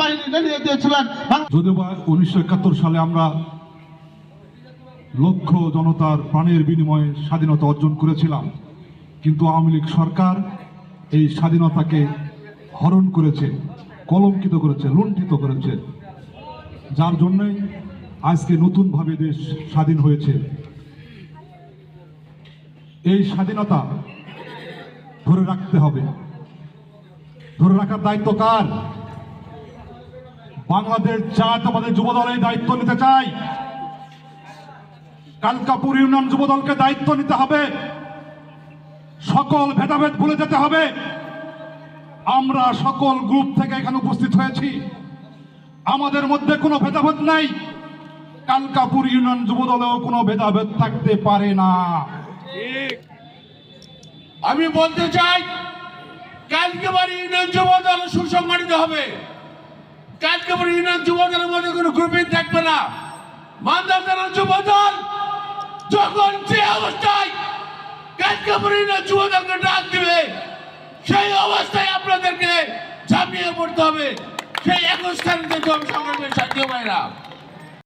বাহিনী একাত্তর সালে আমরা লক্ষ জনতার প্রাণের বিনিময়ে স্বাধীনতা অর্জন করেছিলাম, কিন্তু আওয়ামী লীগ সরকার এই স্বাধীনতাকে হরণ করেছে, কলঙ্কিত করেছে, লুণ্ঠিত করেছে। যার জন্যই আজকে নতুনভাবে দেশ স্বাধীন হয়েছে। এই স্বাধীনতা ধরে রাখতে হবে। ধরে রাখার দায়িত্ব কার? বাংলাদেশ জাতীয়বাদী যুব দল এই দায়িত্ব নিতে চাই। কালকাপুর ইউনিয়ন যুব দলকে দায়িত্ব নিতে হবে। সকল ভেদাভেদ ভুলে যেতে হবে। আমরা সকল গ্রুপ থেকে এখানে উপস্থিত হয়েছি। আমাদের মধ্যে কোনো ভেদাভেদ নাই। কালকাপুর ইউনিয়ন যুব দলেও কোনো ভেদাভেদ থাকতে পারে না। আমি বলতে চাই কালকে বাড়ি ইউনিয়ন যুব দল সুসংগঠিত হবে। বাড়ি ইউনিয়ন যুব মধ্যে কোনো গ্রুপিং থাকবে না। মান্দার যুব যুবদল, যখন যে অবস্থায় বাড়ি ইউনিয়ন যুবদলকে ডাক দিবে, সেই অবস্থায় আপনাদেরকে ঝাঁপিয়ে পড়তে হবে। সেই একস্থানে সংগ্রামের সাথী ভাইরা।